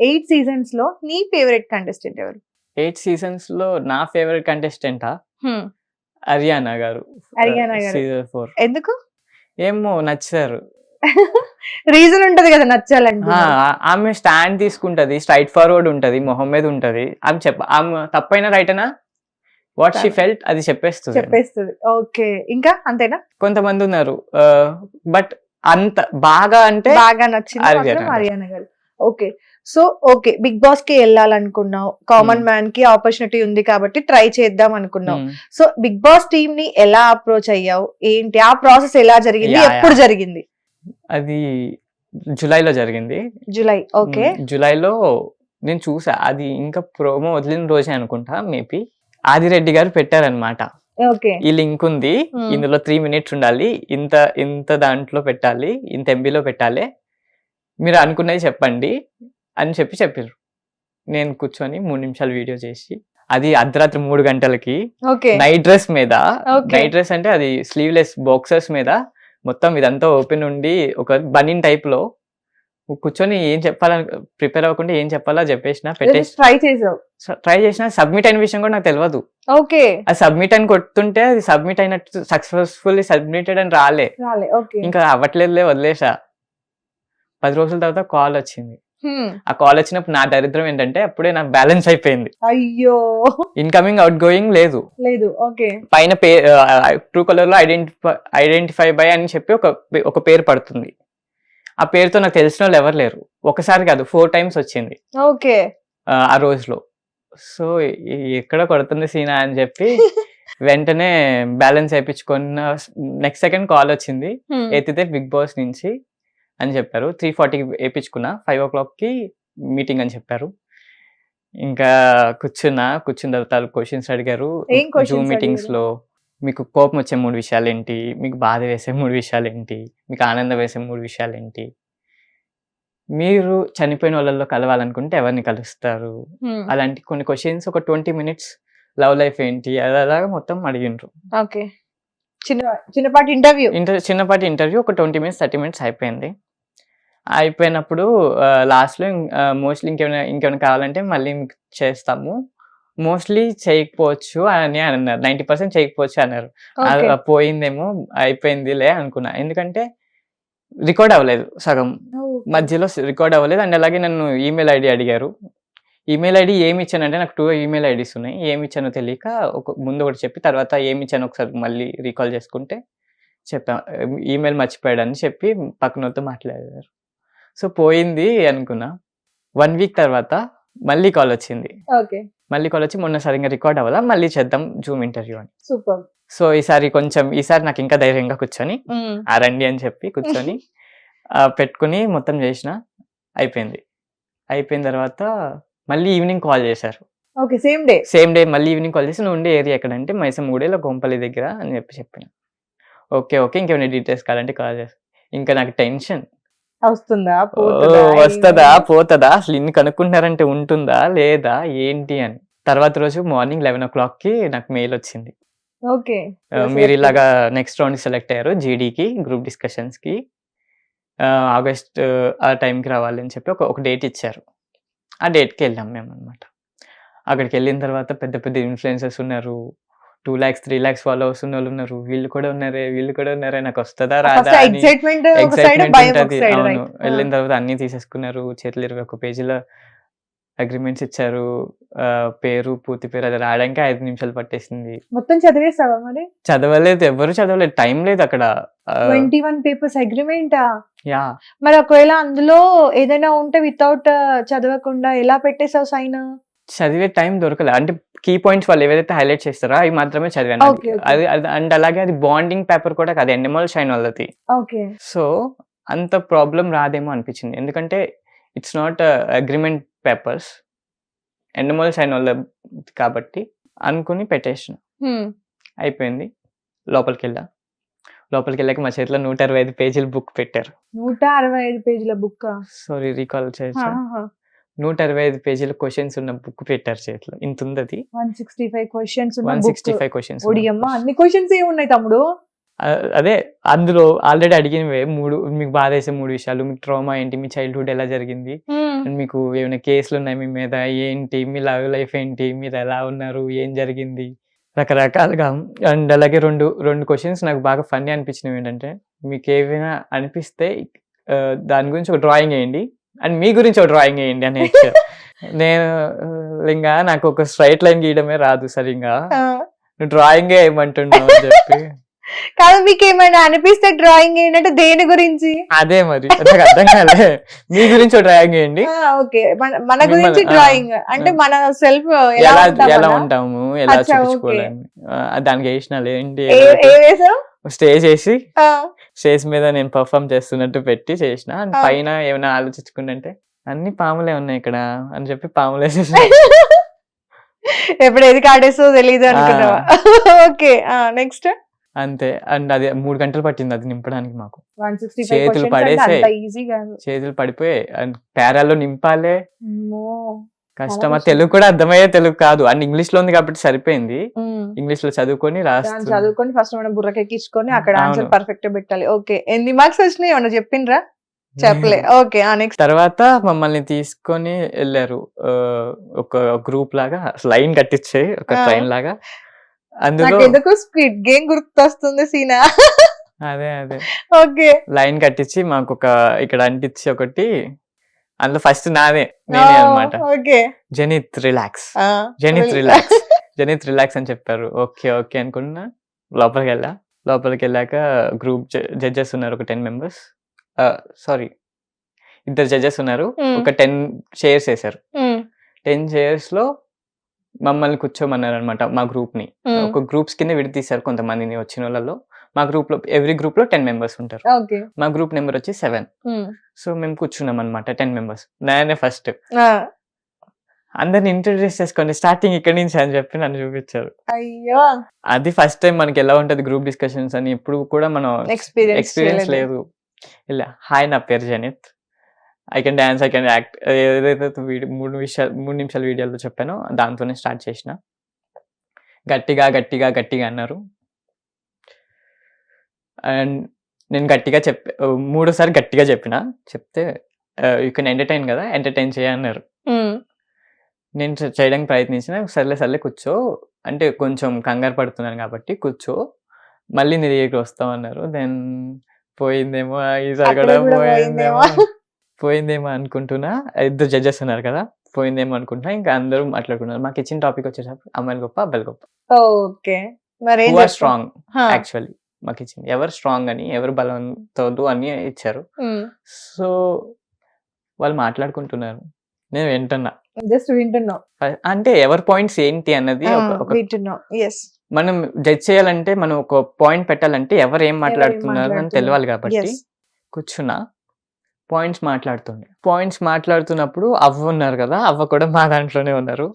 Eight సీజన్స్లో నీ favourite contestant ఎవరు? ఎయిట్ సీజన్స్లో నా ఫేవరెట్ కంటెస్టెంటా? హ్మ్. హరియానా గారు. హరియానా గారు. Season four. ఎందుకు? ఏమో నచ్చారు. రీజన్ ఉంటది కదా నచ్చాలంటే ఆమె స్టాండ్ తీసుకుంటది స్ట్రైట్ ఫార్వర్డ్ ఉంటది మొహం మీద ఉంటది. ఆమె చెప్ప ఆమె తప్పైనా రైట్ అయినా వాట్ షీ ఫెల్ట్ అది చెప్పేస్తుంది. చెప్పేస్తుంది. ఓకే. ఇంకా అంతేనా? కొంతమంది ఉన్నారు. బట్ అంత బాగా అంటే బాగా నచ్చింది హరియానా మాత్రం గారు. ఓకే సో ఓకే బిగ్ బాస్కి వెళ్ళాలనుకున్నావు. Common Hmm. మ్యాన్కి ఆపర్చునిటీ ఉంది కాబట్టి ట్రై చేద్దాం అనుకున్నావు. సో బిగ్ బాస్ టీమ్ని ఎలా అప్రోచ్ అయ్యావు? ఏంటి? ఆ ప్రాసెస్ ఎలా జరిగింది? ఎప్పుడు. జరిగింది? అది జూలైలో జరిగింది. జూలై. ఓకే మ్, జూలైలో నేను చూసా. అది ఇంకా ప్రోమో వదిలిన రోజే అనుకుంటా మేబీ. ఆదిరెడ్డి గారు పెట్టారనమాట ఓకే ఈ లింక్ ఉంది. Hmm. ఇందులో త్రీ మినిట్స్ ఉండాలి. ఇంత ఇంత దాంట్లో పెట్టాలి. ఇంత ఎంబీలో పెట్టాలి. మీరు అనుకున్నది చెప్పండి అని చెప్పి చెప్పారు నేను కూర్చొని మూడు నిమిషాలు వీడియో చేసి అది అర్ధరాత్రి మూడు గంటలకి ఓకే. నైట్ డ్రెస్ మీద. నైట్ డ్రెస్ అంటే అది స్లీవ్లెస్ బాక్సర్స్ మీద మొత్తం ఇదంతా ఓపెన్ ఉండి ఒక బనిన్ టైప్లో కూర్చొని ఏం చెప్పాలని ప్రిపేర్ అవ్వకుండా ఏం చెప్పాలో చెప్పేసిన పెట్టేసి ట్రై చేసావు. ట్రై చేసిన సబ్మిట్ అయిన విషయం కూడా నాకు తెలియదు ఓకే. అది సబ్మిట్ అని కొడుతుంటే అది సబ్మిట్ అయినట్టు సక్సెస్ఫుల్లీ సబ్మిటెడ్ అని రాలే. ఇంకా అవ్వట్లేదులే వదిలేసా. పది రోజుల తర్వాత కాల్ వచ్చింది. ఆ కాల్ వచ్చినప్పుడు నా దరిద్రం ఏంటంటే అప్పుడే నాకు బ్యాలెన్స్ అయిపోయింది. అయ్యో. ఇన్కమింగ్ అవుట్ గోయింగ్ లేదు. లేదు ఓకే. పైన ట్రూ కలర్లో ఐడెంటిఫై ఐడెంటిఫై బై అని చెప్పి ఒక ఒక పేరు పడుతుంది. ఆ పేరుతో నాకు తెలిసిన వాళ్ళు ఎవరు లేరు. ఒకసారి కాదు ఫోర్ టైమ్స్ వచ్చింది. ఓకే. ఆ, రోజులో. సో ఎక్కడ కొడుతుంది సీనా అని చెప్పి వెంటనే బ్యాలెన్స్ వేయించుకున్న నెక్స్ట్ సెకండ్ కాల్ వచ్చింది. ఎత్తితే బిగ్ బాస్ నుంచి అని చెప్పారు. త్రీ ఫార్టీకి వేయించుకున్నా ఫైవ్ ఓ క్లాక్కి మీటింగ్ అని చెప్పారు. ఇంకా కూర్చున్నా కూర్చున్న తర్వాత క్వశ్చన్స్ అడిగారు. Zoom meetings? లో మీకు కోపం వచ్చే మూడు విషయాలు ఏంటి మీకు బాధ వేసే మూడు విషయాలు ఏంటి మీకు ఆనందం వేసే మూడు విషయాలు ఏంటి మీరు చనిపోయిన వాళ్ళల్లో కలవాలనుకుంటే ఎవరిని కలుస్తారు. అలాంటి కొన్ని క్వశ్చన్స్ ఒక ట్వంటీ మినిట్స్ లవ్ లైఫ్ ఏంటి? అలాగా మొత్తం అడిగిండ్రు. ఓకే. చిన్న చిన్నపాటి ఇంటర్వ్యూ ఇంటర్ చిన్నపాటి ఇంటర్వ్యూ ఒక ట్వంటీ మినిట్స్ థర్టీ మినిట్స్ అయిపోయింది. అయిపోయినప్పుడు లాస్ట్లో మోస్ట్లీ ఇంకేమైనా ఇంకేమైనా కావాలంటే మళ్ళీ చేస్తాము. మోస్ట్లీ చేయకపోవచ్చు అని అన్నారు. నైంటీ పర్సెంట్ చేయకపోవచ్చు అన్నారు. పోయిందేమో అయిపోయిందిలే అనుకున్నా. ఎందుకంటే రికార్డ్ అవ్వలేదు సగం. మధ్యలో రికార్డ్ అవ్వలేదు. అండ్ అలాగే నన్ను ఈమెయిల్ ఐడి అడిగారు. ఈమెయిల్ ఐడి ఏమి ఇచ్చానంటే నాకు టూ ఈమెయిల్ ఐడీస్ ఉన్నాయి. ఏమి ఇచ్చానో తెలియక ఒక ముందు ఒకటి చెప్పి తర్వాత ఏమి ఇచ్చానో ఒకసారి మళ్ళీ రీకాల్ చేసుకుంటే చెప్పా ఈమెయిల్ మర్చిపోయాడని చెప్పి పక్కనతో మాట్లాడారు. సో పోయింది అనుకున్నా. వన్ వీక్ తర్వాత మళ్ళీ కాల్ వచ్చింది. ఓకే. మళ్ళీ కాల్ వచ్చి మొన్న సరిగ్గా రికార్డ్ అవ్వాలా? మళ్ళీ చేద్దాం జూమ్ ఇంటర్వ్యూ అని. సూపర్. సో ఈసారి కొంచెం ఈసారి నాకు ఇంకా ధైర్యంగా కూర్చొని ఆ రండి అని చెప్పి కూర్చొని పెట్టుకుని మొత్తం చేసిన అయిపోయింది. అయిపోయిన తర్వాత మళ్ళీ ఈవినింగ్ కాల్ చేశారు. Okay same day same day మళ్ళీ ఈవినింగ్ కాల్ చేసి నువ్వు ఉండే ఏరియా ఎక్కడంటే? మైసమ్ మూడేలో గోంపల్లి దగ్గర అని చెప్పి చెప్పిన. ఓకే ఓకే ఇంకేమైనా డీటెయిల్స్ కావాలంటే కాల్ చేస్తా ఇంకా నాకు టెన్షన్ వస్తుందా? వస్తుందా? పోతుందా? అసలు ఇన్ని కనుక్కుంటారంటే ఉంటుందా? లేదా? ఏంటి అని. తర్వాత రోజు మార్నింగ్ లెవెన్ ఓ క్లాక్కి నాకు మెయిల్ వచ్చింది. ఓకే. మీరు ఇలాగా నెక్స్ట్ రౌండ్ సెలెక్ట్ అయ్యారు జీడీకి గ్రూప్ డిస్కషన్స్కి ఆగస్ట్ ఆ టైంకి రావాలి అని చెప్పి ఒక ఒక డేట్ ఇచ్చారు. ఆ డేట్కి వెళ్ళాం మేము అనమాట అక్కడికి వెళ్ళిన తర్వాత పెద్ద పెద్ద ఇన్ఫ్లుయెన్సర్స్ ఉన్నారు. Two lakhs three lakhs followers ఉన్న వాళ్ళు ఉన్నారు. వీళ్ళు కూడా ఉన్నారే వీళ్ళు కూడా ఉన్నారే నాకు వస్తుందా రాదా ఎక్సైట్మెంట్ ఉంటది. అవును. వెళ్ళిన తర్వాత అన్ని తీసేసుకున్నారు. చేతులు ఇరవై ఒక పేజీలో అగ్రిమెంట్స్ ఇచ్చారు. పేరు పూర్తి పేరు అది రాయడానికి ఐదు నిమిషాలు పట్టేసింది. మొత్తం చదివేస్తావా మరి? చదవలేదు. ఎవరు చదవలేదు. టైం లేదు అక్కడ. ట్వంటీ వన్ పేపర్స్ అగ్రిమెంటా యా. మరి ఒకవేళ అందులో ఏదైనా ఉంటే వితౌట్ చదవకుండా ఎలా పెట్టేసావు సైన్ చదివే టైం దొరకలేదు అంటే కీ పాయింట్స్ వాళ్ళు ఏవైతే హైలైట్ చేస్తారో అవి మాత్రమే చదివాను. అది. అండ్ అలాగే అది బాండింగ్ పేపర్ కూడా కాదు ఎన్ఎంఎల్ షైన్ వాళ్ళది. ఓకే సో అంత ప్రాబ్లం రాదేమో అనిపించింది. ఎందుకంటే it's not agreement papers NML Shine వాళ్ళ కాబట్టి అనుకుని పెట్టేసిన. అయిపోయింది. లోపలికి వెళ్ళా. లోపలికి వెళ్ళాక మా చేతిలో నూట అరవై ఐదు పేజీల బుక్ పెట్టారు. నూట అరవై ఐదు పేజీల బుక్ సారీ రీకాల్ చేయొచ్చు నూట అరవై ఐదు పేజీల క్వశ్చన్స్ ఉన్న బుక్ పెట్టారు చేతిలో. ఇంత ఉంది అది one sixty five questions one sixty five questions ఒడియమ్మ అన్ని క్వశ్చన్స్ ఏ ఉన్నాయి తమ్ముడు అదే అందులో ఆల్రెడీ అడిగినవే మూడు మీకు బాధ వేసే మూడు విషయాలు మీకు ట్రామా ఏంటి మీ చైల్డ్హుడ్ ఎలా జరిగింది? మీకు ఏమైనా కేసులు ఉన్నాయి మీ మీద ఏంటి మీ లవ్ లైఫ్ ఏంటి మీరు ఎలా ఉన్నారు ఏం జరిగింది? రకరకాలుగా. అండ్ అలాగే రెండు రెండు క్వశ్చన్స్ నాకు బాగా ఫన్నీ అనిపించినవి ఏంటంటే మీకు ఏమైనా అనిపిస్తే దాని గురించి ఒక డ్రాయింగ్ వేయండి. అండ్ మీ గురించి ఒక డ్రాయింగ్ వేయండి అని. నేను ఇంకా నాకు ఒక స్ట్రైట్ లైన్ గీయడమే రాదు సరిగా నువ్వు డ్రాయింగ్ వేయమంటున్నావు అని చెప్పి. కాదు మీకు ఏమైనా అనిపిస్తే డ్రాయింగ్ ఏంటంటే దేని గురించి? అదే మరి. నాకు అర్థం కాలే. మీ గురించి డ్రాయింగ్ వేయండి. ఓకే. మన గురించి డ్రాయింగ్. అంటే. మన సెల్ఫ్ ఎలా ఎలా ఎలా ఉంటాం ఉంటాము? ఎలా ఆ, దానికి వేసిన ఏంటి ఏ వేసావు? స్టేజ్ మీద నేను పర్ఫామ్ చేస్తున్నట్టు పెట్టి చేసిన. అండ్. పైన ఏమైనా ఆలోచించుకుంటే అన్ని పాములే ఉన్నాయి ఇక్కడ అని చెప్పి పాములు వేసేసి ఎప్పుడు ఏది కాడేసో తెలియదు అనుకున్నావా? ఓకే. నెక్స్ట్? అంతే. అండ్ అది మూడు గంటలు పట్టింది అది నింపడానికి మాకు. చేతులు కాదు. చేతులు పడిపోయాయి. అండ్ పేరాల్లో నింపాలే. కష్టమా? కష్టం. తెలుగు కూడా అర్థమయ్యే తెలుగు కాదు. అండ్ ఇంగ్లీష్లో ఉంది కాబట్టి సరిపోయింది. ఇంగ్లీష్లో చదువుకొని రాస్తుంది చదువుకొని ఫస్ట్ మనం బుర్రకెక్కించుకొని అక్కడ ఆన్సర్. పర్ఫెక్ట్ పెట్టాలి. ఓకే ఎన్ని మార్క్స్ వచ్చినాయి? ఏమన్నా చెప్పిండ్రా? చెప్పలే. ఓకే ఆ నెక్స్ట్ తర్వాత మమ్మల్ని తీసుకొని వెళ్ళారు. ఒక గ్రూప్ లాగా లైన్ కట్టించే ఒక. ట్రైన్ లాగా. అందులో ఎందుకు స్క్విడ్ గేమ్ గుర్తొస్తుంది సీనా. అదే అదే. ఓకే లైన్ కట్టించి మాకు ఒక ఇక్కడ అంటించి ఒకటి అందులో ఫస్ట్ నాదే నేనే అన్నమాట okay. Janith relax. Janith relax. Janith relax అని చెప్పారు. ఓకే ఓకే అనుకున్నా. లోపలికి వెళ్ళా లోపలికి వెళ్ళాక గ్రూప్ జడ్జెస్ ఉన్నారు ఒక టెన్ మెంబర్స్. సారీ ఇద్దరు జడ్జెస్ ఉన్నారు. ఒక టెన్ చైర్స్ వేశారు. టెన్ చైర్స్లో మమ్మల్ని కూర్చోమన్నారు అనమాట మా గ్రూప్ని ఒక గ్రూప్స్ కింద విడతీశారు కొంతమందిని వచ్చిన వాళ్ళలో మా గ్రూప్లో ఎవ్రీ గ్రూప్లో టెన్ మెంబర్స్ ఉంటారు. మా గ్రూప్ నెంబర్ వచ్చి సెవెన్. సో మేము కూర్చున్నాం అనమాట టెన్ మెంబర్స్. నేనే ఫస్ట్. అందరిని ఇంట్రడ్యూస్ చేసుకోండి స్టార్టింగ్ ఇక్కడి నుంచి అని చెప్పి నన్ను చూపించారు. అయ్యో! అది ఫస్ట్ టైం మనకి ఎలా ఉంటది గ్రూప్ డిస్కషన్స్ అని ఇప్పుడు కూడా మనం ఎక్స్పీరియన్స్ లేదు. ఇలా హాయ్ నా పేరు Janith. I can dance I can act. ఏదైతే మూడు విషయాలు మూడు నిమిషాల వీడియోలో చెప్పానో దాంతోనే స్టార్ట్ చేసిన. గట్టిగా గట్టిగా గట్టిగా అన్నారు. అండ్ నేను గట్టిగా చెప్ప మూడోసారి గట్టిగా చెప్పిన. చెప్తే యూ కెన్ ఎంటర్టైన్ కదా ఎంటర్టైన్ చేయన్నారు నేను చేయడానికి ప్రయత్నించిన సర్లే సర్లే కూర్చో. అంటే కొంచెం కంగారు పడుతున్నాను కాబట్టి కూర్చో. మళ్ళీ నీ దగ్గరికి వస్తాం అన్నారు. దెన్ పోయిందేమో ఈసారి కూడా పోయిందేమో పోయిందేమో. అనుకుంటున్నా. ఇద్దరు జడ్జెస్ ఉన్నారు కదా పోయిందేమో అనుకుంటున్నా. ఇంకా అందరూ మాట్లాడుకున్నారు. మాకు ఇచ్చిన టాపిక్ వచ్చేటప్పుడు అమ్మాయిలు గొప్ప అబ్బాయిలు గొప్ప. ఓకే. మరి? స్ట్రాంగ్. యాక్చువల్లీ మాకు ఇచ్చింది ఎవరు స్ట్రాంగ్ అని ఎవరు బలవంతోదు అని ఇచ్చారు. ఉమ్. సో వాళ్ళు మాట్లాడుకుంటున్నారు. నేను వింటున్నా. జస్ట్ వింటున్నాం. అంటే ఎవరి పాయింట్స్ ఏంటి అన్నది వింటున్నాం. ఎస్ మనం జడ్జ్ చేయాలంటే మనం ఒక పాయింట్ పెట్టాలంటే ఎవరు ఏం మాట్లాడుతున్నారు అని. తెలియాలి కాబట్టి కూర్చున్నా. పాయింట్స్ మాట్లాడుతుండే. పాయింట్స్ మాట్లాడుతున్నప్పుడు అవ్వ ఉన్నారు కదా అవ్వ కూడా మా దాంట్లోనే ఉన్నారు.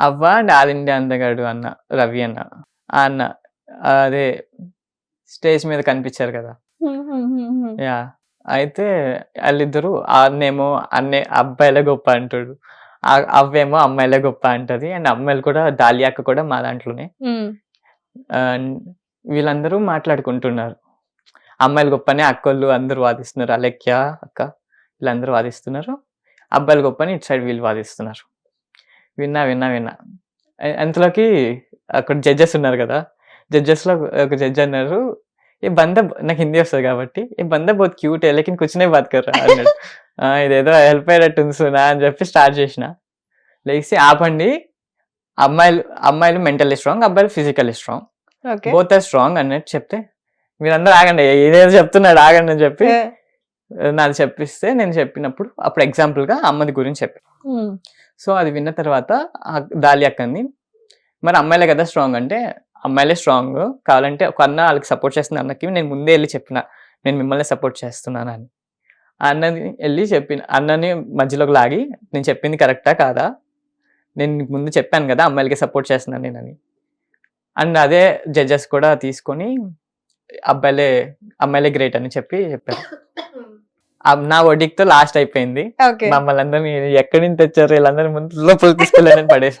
అవ్వ అండ్ ఆదిండి అందగాడు అన్న రవి అన్న. అన్న అదే స్టేజ్ మీద కనిపించారు కదా. యా. అయితే వాళ్ళిద్దరు అన్నేమో అన్నే అబ్బాయిలే గొప్ప అంటాడు. ఆ అవ్వేమో అమ్మాయిలే గొప్ప అంటది. అండ్ అమ్మాయిలు కూడా దాలియాక కూడా మా దాంట్లోనే. అండ్ వీళ్ళందరూ మాట్లాడుకుంటున్నారు. అమ్మాయిలు గొప్పని అక్కళ్ళు అందరూ వాదిస్తున్నారు. అలెక్య అక్క వీళ్ళందరూ వాదిస్తున్నారు. అబ్బాయిలు గొప్పని ఇటు సైడ్ వీళ్ళు వాదిస్తున్నారు. విన్నా విన్నా విన్నా. అంతలోకి అక్కడ జడ్జెస్ ఉన్నారు కదా. జడ్జెస్లో ఒక జడ్జ్ అన్నారు ఏ బంద నాకు హిందీ వస్తుంది కాబట్టి ఏ బంద బోత్ క్యూట్ లేకిన్ కూర్చునే బాత్ కర్రా అన్నాడు. "ఆ, ఇదేదో హెల్ప్ అయ్యేటట్టు ఉంది సునా అని చెప్పి స్టార్ట్ చేసిన. లేచి ఆపండి. అమ్మాయిలు అమ్మాయిలు మెంటల్లీ స్ట్రాంగ్ అబ్బాయిలు physically strong. Both are strong అన్నట్టు చెప్తే మీరందరూ ఆగండి ఇదేదో చెప్తున్నాడు ఆగండి అని చెప్పి నాది చెప్పిస్తే నేను చెప్పినప్పుడు అప్పుడు example గా అమ్మది గురించి చెప్పి. సో అది విన్న తర్వాత దాలి అక్కంది మరి అమ్మాయిలే కదా స్ట్రాంగ్ అంటే అమ్మాయిలే స్ట్రాంగ్ కావాలంటే ఒక అన్న వాళ్ళకి సపోర్ట్ చేస్తున్న అన్నకి నేను ముందే వెళ్ళి చెప్పిన నేను మిమ్మల్ని సపోర్ట్ చేస్తున్నాను అని. ఆ అన్నని వెళ్ళి చెప్పిన అన్నని మధ్యలోకి లాగి నేను చెప్పింది కరెక్టా కాదా? నేను ముందు చెప్పాను కదా అమ్మాయిలకి సపోర్ట్ చేస్తున్నాను నేనని అండ్ అదే జడ్జెస్ కూడా తీసుకొని అబ్బాయిలే అమ్మాయిలే గ్రేట్ అని చెప్పి చెప్పారు. నా ఒడిక్తో లాస్ట్ అయిపోయింది. మమ్మల్ని అందరినీ ఎక్కడి నుంచి తెచ్చారు? వీళ్ళందరి ముందు లోపల తీసుకెళ్ళానని పడేసి.